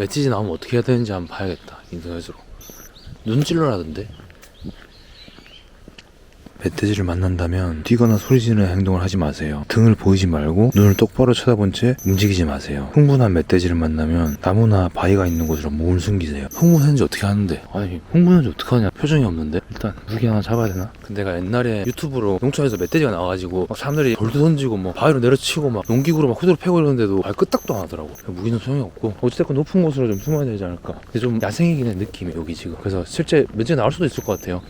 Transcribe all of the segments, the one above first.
멧돼지 나오면 어떻게 해야 되는지 한번 봐야겠다 인터넷으로. 눈 찔러라던데 멧돼지를 만난다면 뛰거나 소리 지르는 행동을 하지 마세요. 등을 보이지 말고 눈을 똑바로 쳐다본 채 움직이지 마세요. 흥분한 멧돼지를 만나면 나무나 바위가 있는 곳으로 몸을 숨기세요. 흥분했는지 어떻게 하는데? 아니 흥분했는지 어떻게 하냐? 표정이 없는데? 일단 무기 하나 잡아야 되나? 근데 내가 옛날에 유튜브로 농촌에서 멧돼지가 나와가지고 막 사람들이 돌도 던지고 뭐 바위로 내려치고 막 농기구로 막 후드로 패고 이러는데도 발 끄딱도 안 하더라고. 무기는 소용이 없고 어찌됐건 높은 곳으로 좀 숨어야 되지 않을까. 근데 좀 야생이긴 해 느낌이 여기 지금. 그래서 실제 멧돼지 나올 수도 있을 것 같아요.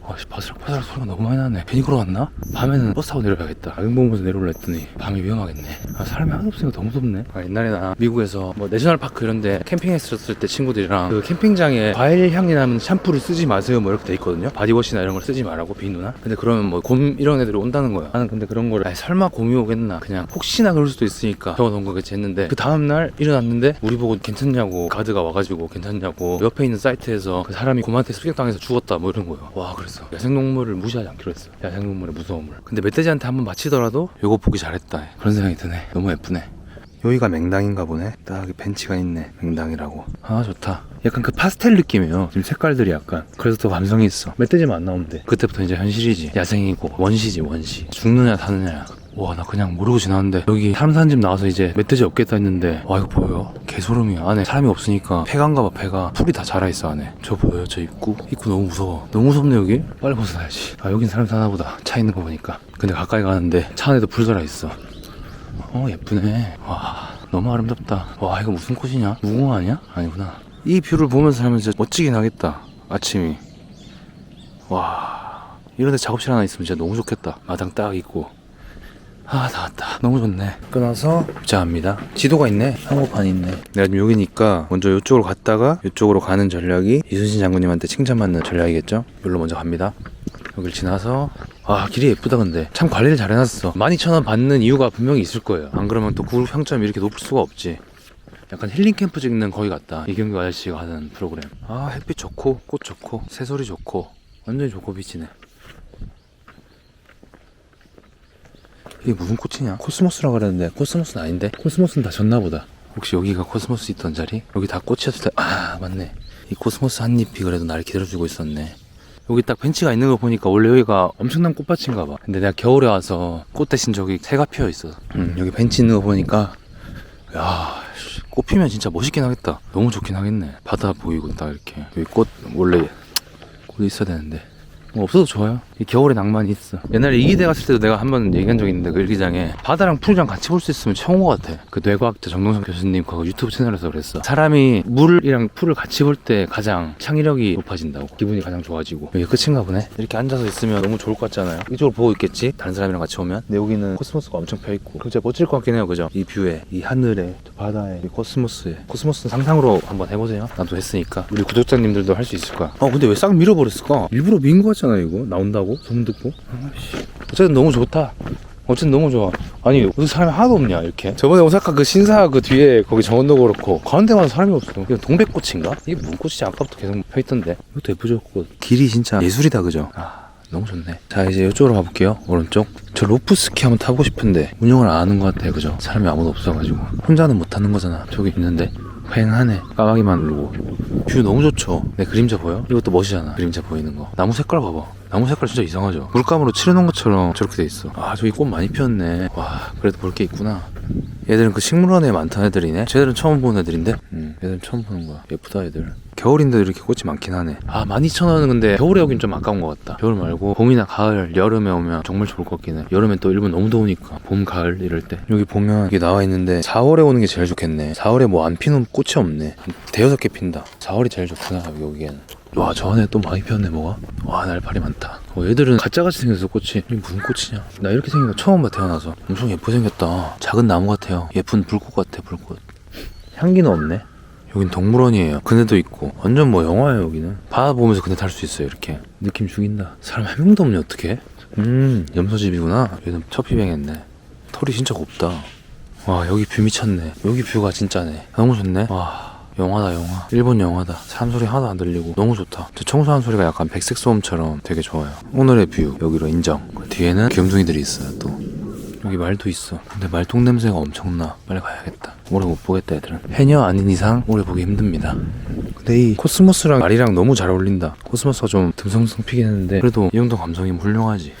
아씨 바스락바스락 소리가 너무 많이 나네. 괜히 걸어왔나? 밤에는 버스 타고 야경 보면서 내려올라 했더니 밤이 위험하겠네. 아 사람이 하나도 없으니까 너무 무섭네. 아, 옛날에 나 미국에서 뭐 내셔널파크 이런데 캠핑했었을 때 친구들이랑 그 캠핑장에 과일 향이 나는 샴푸를 쓰지 마세요 뭐 이렇게 돼 있거든요. 바디워시나 이런 걸 쓰지 말라고 비누나. 근데 그러면 뭐 곰 이런 애들이 온다는 거야. 나는 근데 그런 거를 아이, 설마 곰이 오겠나? 그냥 혹시나 그럴 수도 있으니까 적어놓은 거겠지 했는데 그 다음날 일어났는데 우리 보고 괜찮냐고 가드가 와가지고 괜찮냐고 옆에 있는 사이트에서 그 사람이 곰한테 습격당해서 죽었다 뭐 이런 거예요. 와 그랬어 야생동물을 무시하지 않기로 했어. 야생동물의 무서움을. 근데 멧돼지한테 한번 맞히더라도 요거 보기 잘했다. 그런 생각이 드네. 너무 예쁘네. 여기가 맹당인가 보네. 딱 벤치가 있네. 맹당이라고. 아 좋다. 약간 그 파스텔 느낌이에요. 지금 색깔들이 약간. 그래서 더 감성이 있어. 멧돼지만 안 나오면 돼. 그때부터 이제 현실이지. 야생이고 원시지 원시. 죽느냐 사느냐 와 나 그냥 모르고 지나왔는데. 여기 사람 사는 집 나와서 이제 멧돼지 없겠다 했는데. 와 이거 보여요? 개소름이야. 안에 사람이 없으니까 폐가인가 봐 폐가. 풀이 다 자라있어 안에. 저 보여요 저 입구? 입구 너무 무서워. 너무 무섭네 여기. 빨리 벗어나야지. 아 여긴 사람 사나 보다. 차 있는 거 보니까. 근데 가까이 가는데 차 안에도 불 살아있어. 어 예쁘네. 와 너무 아름답다. 와 이거 무슨 꽃이냐? 무궁화 아니야? 아니구나. 이 뷰를 보면서 살면 진짜 멋지긴 하겠다 아침이. 와 이런 데 작업실 하나 있으면 진짜 너무 좋겠다. 마당 딱 있고 아 나왔다. 너무 좋네. 끊어서 입장합니다. 지도가 있네. 항목판이 있네. 내가 지금 여기니까 먼저 이쪽으로 갔다가 이쪽으로 가는 전략이 이순신 장군님한테 칭찬받는 전략이겠죠? 여기로 먼저 갑니다. 여길 지나서 아 길이 예쁘다 근데. 참 관리를 잘 해놨어. 12,000원 받는 이유가 분명히 있을 거예요. 안 그러면 또 구글 평점이 이렇게 높을 수가 없지. 약간 힐링 캠프 찍는 거기 같다. 이경규 아저씨가 하는 프로그램. 아 햇빛 좋고 꽃 좋고 새소리 좋고. 완전히 좋고 비치네 이게 무슨 꽃이냐 코스모스라 그랬는데 코스모스는 아닌데 코스모스는 다 졌나 보다 혹시 여기가 코스모스 있던 자리? 여기 다 꽃이었을 때 아 맞네 이 코스모스 한 잎이 그래도 나를 기다려주고 있었네 여기 딱 벤치가 있는 거 보니까 원래 여기가 엄청난 꽃밭인가 봐. 근데 내가 겨울에 와서 꽃 대신 저기 새가 피어 있어. 음, 여기 벤치 있는 거 보니까 야, 씨, 꽃 피면 진짜 멋있긴 하겠다. 너무 좋긴 하겠네. 바다 보이고 딱 이렇게. 여기 꽃 원래 꽃이 있어야 되는데. 뭐 없어도 좋아요. 이 겨울에 낭만이 있어. 옛날에 이기대 갔을 때도 내가 한 번 얘기한 적이 있는데 그 일기장에 바다랑 풀이랑 같이 볼 수 있으면 최고인 것 같아. 그 뇌과학자 정동성 교수님 그 유튜브 채널에서 그랬어. 사람이 물이랑 풀을 같이 볼 때 가장 창의력이 높아진다고. 기분이 가장 좋아지고. 여기 끝인가 보네. 이렇게 앉아서 있으면 너무 좋을 것 같잖아요. 이쪽으로 보고 있겠지? 다른 사람이랑 같이 오면. 근데 여기는 코스모스가 엄청 펴 있고. 진짜 멋질 것 같긴 해요, 그죠? 이 뷰에, 이 하늘에, 저 바다에, 이 코스모스에. 코스모스는 상상으로 한번 해보세요. 나도 했으니까. 우리 구독자님들도 할 수 있을 거야. 어, 근데 왜 싹 밀어버렸을까? 일부러 민 거 같잖아, 이거. 나온다고? 듣고. 아씨. 어쨌든 너무 좋다. 어쨌든 너무 좋아. 아니, 여기 사람이 하나도 없냐, 이렇게. 저번에 오사카 그 신사 그 뒤에 거기 정원도 그렇고, 가는 데마다 사람이 없어. 이거 동백꽃인가? 이게 무슨 꽃이지? 아까부터 계속 펴있던데. 이것도 예쁘죠, 꽃. 길이 진짜 예술이다, 그죠? 아. 너무 좋네. 자, 이제 이쪽으로 가볼게요. 오른쪽. 저 로프 스키 한번 타고 싶은데, 운영을 안 하는 것 같아요, 그죠? 사람이 아무도 없어가지고. 혼자는 못 타는 거잖아. 저기 있는데. 휑하네. 까마귀만 울고. 뷰 너무 좋죠. 내 그림자 보여? 이것도 멋이잖아. 그림자 보이는 거. 나무 색깔 봐봐. 나무 색깔 진짜 이상하죠? 물감으로 칠해놓은 것처럼 저렇게 돼 있어. 아, 저기 꽃 많이 피었네. 와, 그래도 볼 게 있구나. 얘들은 그 식물원에 많던 애들이네. 쟤들은 처음 보는 애들인데? 응, 얘들은 처음 보는 거야. 예쁘다, 애들. 겨울인데도 이렇게 꽃이 많긴 하네. 아, 12,000원은 근데 겨울에 오긴 좀 아까운 것 같다. 겨울 말고 봄이나 가을, 여름에 오면 정말 좋을 것 같긴 해. 여름엔 또 일본 너무 더우니까. 봄, 가을 이럴 때. 여기 보면 이게 나와 있는데 4월에 오는 게 제일 좋겠네. 4월에 뭐 안 피는 꽃이 없네. 한 대여섯 개 핀다. 4월이 제일 좋구나, 여기에는. 와, 저 안에 또 많이 피었네, 뭐가? 와, 날파리 많다. 어, 얘들은 가짜같이 생겼어, 꽃이. 이게 무슨 꽃이냐? 나 이렇게 생긴 거 처음 봐, 태어나서. 엄청 예쁘게 생겼다. 작은 나무 같아요. 예쁜 불꽃 같아, 불꽃. 향기는 없네. 여긴 동물원이에요. 그네도 있고. 완전 뭐 영화예요, 여기는. 바다 보면서 그네 탈 수 있어요, 이렇게. 느낌 죽인다. 사람 한 명도 없네, 어떡해? 음, 염소집이구나. 얘는 첫 피뱅했네. 털이 진짜 곱다. 와, 여기 뷰 미쳤네. 여기 뷰가 진짜네. 너무 좋네. 와. 영화다 영화 일본 영화다 사람 소리 하나도 안 들리고 너무 좋다 저 청소하는 소리가 약간 백색 소음처럼 되게 좋아요 오늘의 뷰 여기로 인정 그 뒤에는 귀염둥이들이 있어요 또 여기 말도 있어. 근데 말똥 냄새가 엄청나. 빨리 가야겠다. 오래 못 보겠다 애들은. 해녀 아닌 이상 오래 보기 힘듭니다. 근데 이 코스모스랑 말이랑 너무 잘 어울린다. 코스모스가 좀 듬성듬성 피긴 했는데 그래도 이 정도 감성이 훌륭하지.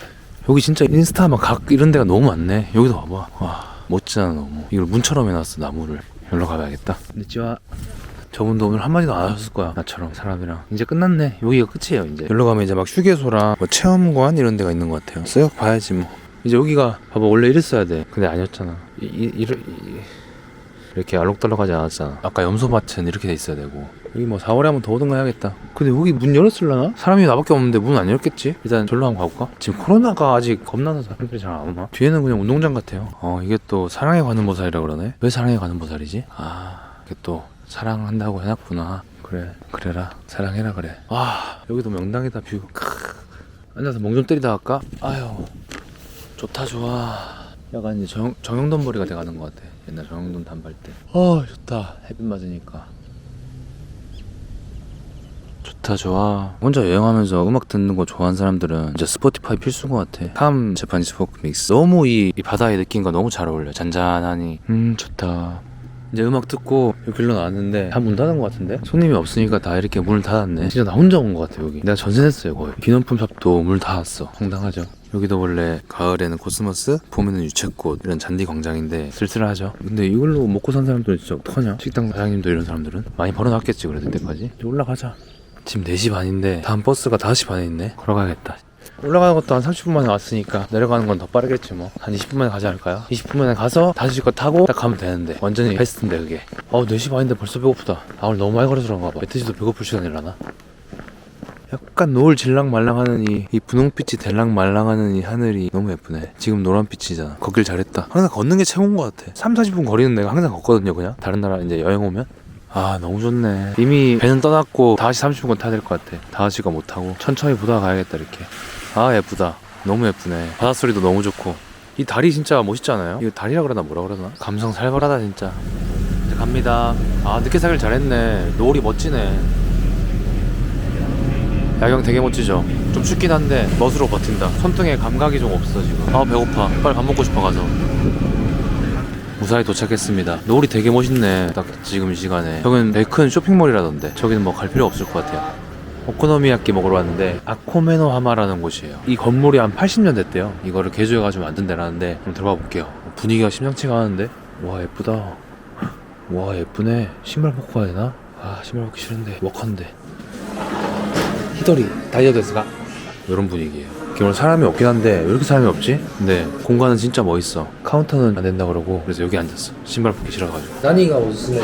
여기 진짜 인스타 막 각 이런 데가 너무 많네. 여기도 봐봐. 와 멋지잖아 너무. 이걸 문처럼 해놨어 나무를. 여기로 가봐야겠다. 늦지와 저분도 오늘 한마디도 안 하셨을 거야 나처럼 사람이랑 이제 끝났네 여기가 끝이에요 이제 여기로 가면 이제 막 휴게소랑 뭐 체험관 이런 데가 있는 것 같아요 쓱 봐야지 뭐 이제 여기가 봐봐 원래 이랬어야 돼 근데 아니었잖아 이, 이, 이러- 이- 이렇게 알록달록하지 않았잖아 아까 염소밭은 이렇게 돼 있어야 되고 여기 뭐 4월에 한번 더 오든가 해야겠다 근데 여기 문 열었을라나? 사람이 나밖에 없는데 문 안 열겠지? 일단 절로 한번 가볼까? 지금 코로나가 아직 겁나서 사람들이 잘 안 오나? 뒤에는 그냥 운동장 같아요 어 이게 또 사랑에 가는 보살이라 그러네 왜 사랑에 가는 보살이지? 아 이게 또 사랑한다고 해놨구나 그래 그래라 사랑해라 그래 와 여기도 명당이다 뷰 크. 앉아서 멍 좀 때리다 갈까? 아유 좋다 좋아. 약간 이제 정, 정영돈 머리가 돼가는 것 같아. 옛날 정영돈 단발 때아 좋다. 햇빛 맞으니까. 좋다 좋아. 혼자 여행하면서 음악 듣는 거 좋아하는 사람들은 진짜 스포티파이 필수인 것 같아. 팜 재판니스 포크 믹스 너무 이, 이 바다의 느낌과 너무 잘 어울려. 잔잔하니. 음 좋다 이제 음악 듣고 여기 길로 나왔는데 다 문 닫은 것 같은데? 손님이 없으니까 다 이렇게 문을 닫았네. 진짜 나 혼자 온 것 같아 여기. 내가 전세 냈어요 거의. 기념품 샵도 문 닫았어. 황당하죠. 여기도 원래 가을에는 코스모스 봄에는 유채꽃 이런 잔디 광장인데 쓸쓸하죠. 근데 이걸로 먹고 산 사람들은 진짜 어떡하냐? 식당 사장님도 이런 사람들은? 많이 벌어놨겠지 그래도 이때까지? 이제 올라가자. 지금 4시 반인데 다음 버스가 5시 반에 있네. 걸어가야겠다 올라가는 것도 한 30분 만에 왔으니까 내려가는 건 더 빠르겠지 뭐. 한 20분 만에 가지 않을까요? 20분 만에 가서 다시 거 타고 딱 가면 되는데. 완전히 베스트인데 그게. 어우 4시 반인데 벌써 배고프다. 아 오늘 너무 많이 걸어서 그런가 봐. 멧돼지도 배고플 시간이라나? 약간 노을 질랑말랑하는 이, 이 분홍빛이 될랑말랑하는 이 하늘이 너무 예쁘네. 지금 노란빛이잖아. 걷길 잘했다. 항상 걷는 게 최고인 것 같아. 3, 40분 거리는 내가 항상 걷거든요 그냥. 다른 나라 이제 여행 오면? 아 너무 좋네. 이미 배는 떠났고 다시 30분 타야 될 것 같아. 다시가 못 타고 천천히 보다가 가야겠다 이렇게 아 예쁘다. 너무 예쁘네. 바닷소리도 너무 좋고. 이 다리 진짜 멋있지 않아요? 이거 다리라 그러나 뭐라 그러나? 감성 살벌하다 진짜. 이제 갑니다. 아 늦게 사길 잘했네. 노을이 멋지네. 야경 되게 멋지죠? 좀 춥긴 한데 멋으로 버틴다. 손등에 감각이 좀 없어 지금. 아 배고파. 빨리 밥 먹고 싶어 가서. 무사히 도착했습니다. 노을이 되게 멋있네. 딱 지금 이 시간에. 여긴 되게 큰 쇼핑몰이라던데. 저기는 뭐 갈 필요 없을 것 같아요 오코노미야끼 먹으러 왔는데 아코메노하마라는 곳이에요. 이 건물이 한 80년 됐대요. 이거를 개조해가지고 만든 데라는데 그럼 들어가 볼게요. 분위기가 심상치가 않은데? 와 예쁘다. 와 예쁘네. 신발 벗고 가야 되나? 아 신발 벗기 싫은데. 워커인데. 히토리 다이어트스가? 이런 분위기예요. 오늘 사람이 없긴 한데 왜 이렇게 사람이 없지? 근데 공간은 진짜 멋있어. 카운터는 안 된다고 그러고 그래서 여기 앉았어. 신발 벗기 싫어가지고. 나니가 오스스메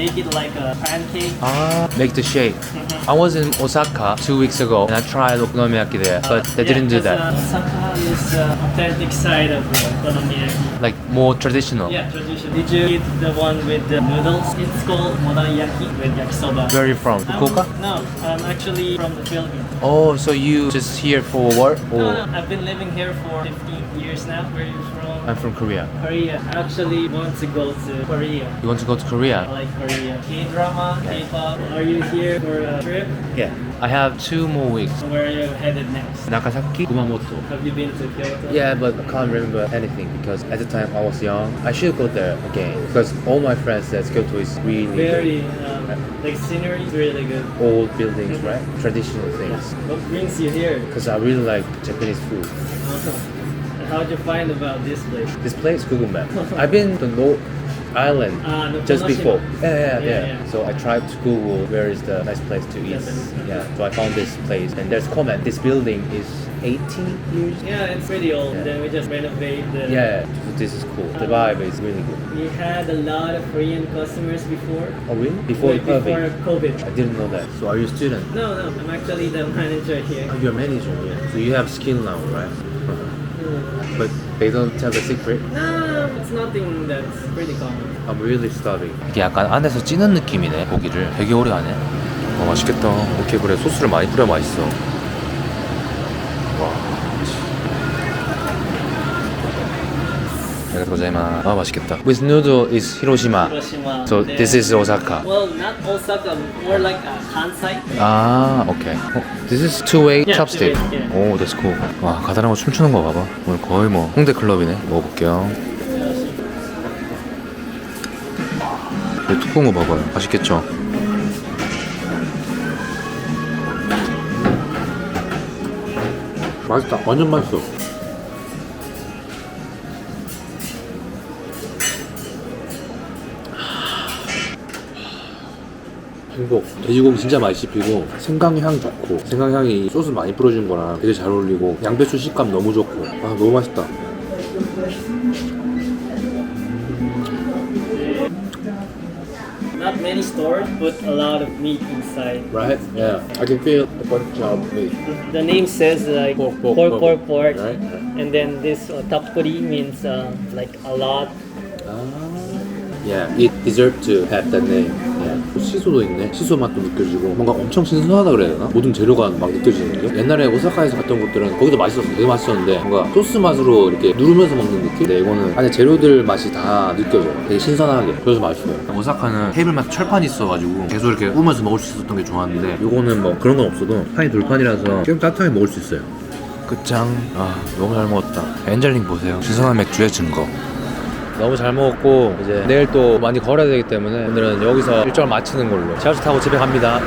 make it like a pancake. 아 make the shape I was in Osaka two weeks ago and I tried okonomiyaki there but they didn't do that Uh, Osaka is uh, authentic side of uh, okonomiyaki. like more traditional Yeah, tradition. Did you eat the one with the noodles? It's called modanyaki with yakisoba. Where are you from? I'm- Fukuoka? No, I'm actually from the Philippines. Oh so you just here for work No, or no, oh. I've been living here for 15 years now. Where are you from? I'm from Korea Korea. I actually want to go to Korea. You want to go to Korea? I like Korea. K-drama, K-pop. Are you here for a trip? Yeah I have two more weeks Where are you headed next? Nagasaki Kumamoto Have you been to Kyoto? Yeah, but I can't remember anything because at the time I was young. I should go there again because all my friends said Kyoto is really Very, um, like scenery is really good. old buildings, right? Traditional things. What brings you here? Because I really like Japanese food. And How'd you find about this place? This place, Google Map. I've been to No Island Ah, no, just before. Yeah yeah, yeah, Yeah, yeah. So I tried to Google where is the nice place to eat. Yeah. So I found this place and there's comment. This building is 80 years. Yeah, it's pretty old. Yeah. Then we just renovate the. Yeah. This is cool. The vibe is really good. We had a lot of Korean customers before. Oh really? Before Like, COVID. before COVID. I didn't know that. So are you a student? No, no, I'm actually the manager here. Oh, you're manager, yeah. So you have skill now, right? Hmm. But they don't tell the secret. No, it's nothing that's pretty common. I'm really starving. 이게 약간 안에서 찌는 느낌이네 고기를 되게 오래 하네. 와 맛있겠다 이렇게 그래 소스를 많이 뿌려 맛있어 아리가토고자이마스 아 맛있겠다 With noodle is Hiroshima Hiroshima. So then- this is Osaka Well, not Osaka, more like uh, Kansai. 아 오케이 어, This is two-way Yeah, chopstick two-way, yeah. 오 that's cool 와 가다랑어 춤추는 거 봐봐 오늘 거의 뭐 홍대 클럽이네 먹어볼게요 이 두꺼운 거 봐봐요. 맛있겠죠? 맛있다. 완전 맛있어. 행복. 돼지고기 진짜 많이 씹히고 생강향 좋고 생강향이 소스 많이 뿌려준 거랑 되게 잘 어울리고 양배추 식감 너무 좋고. 아 너무 맛있다 many stores put a lot of meat inside. Right? Yeah I can feel a bunch of meat The name says like Pork, pork, pork, pork. pork, pork. Right? And then this uh, tapuri means uh, like a lot. Yeah, it deserves to have that name. Yeah. 시소도 있네. 시소 맛도 느껴지고 뭔가 엄청 신선하다 그래야 되나? 모든 재료가 막 느껴지는 게 옛날에 오사카에서 갔던 곳들은 거기도 맛있었어. 되게 맛있었는데 뭔가 소스 맛으로 이렇게 누르면서 먹는 느낌? 근데 이거는 안에 재료들 맛이 다 느껴져. 되게 신선하게. 그래서 맛있어요. 오사카는 테이블마다 철판이 있어가지고 계속 이렇게 꾸면서 먹을 수 있었던 게 좋았는데 이거는 뭐 그런 건 없어도 판이 돌판이라서 좀 따뜻하게 먹을 수 있어요. 끝장. 아 너무 잘 먹었다. 엔젤링 보세요. 신선한 맥주의 증거. 너무 잘 먹었고 이제 내일 또 많이 걸어야 되기 때문에 오늘은 여기서 일정을 마치는 걸로. 지하철 타고 집에 갑니다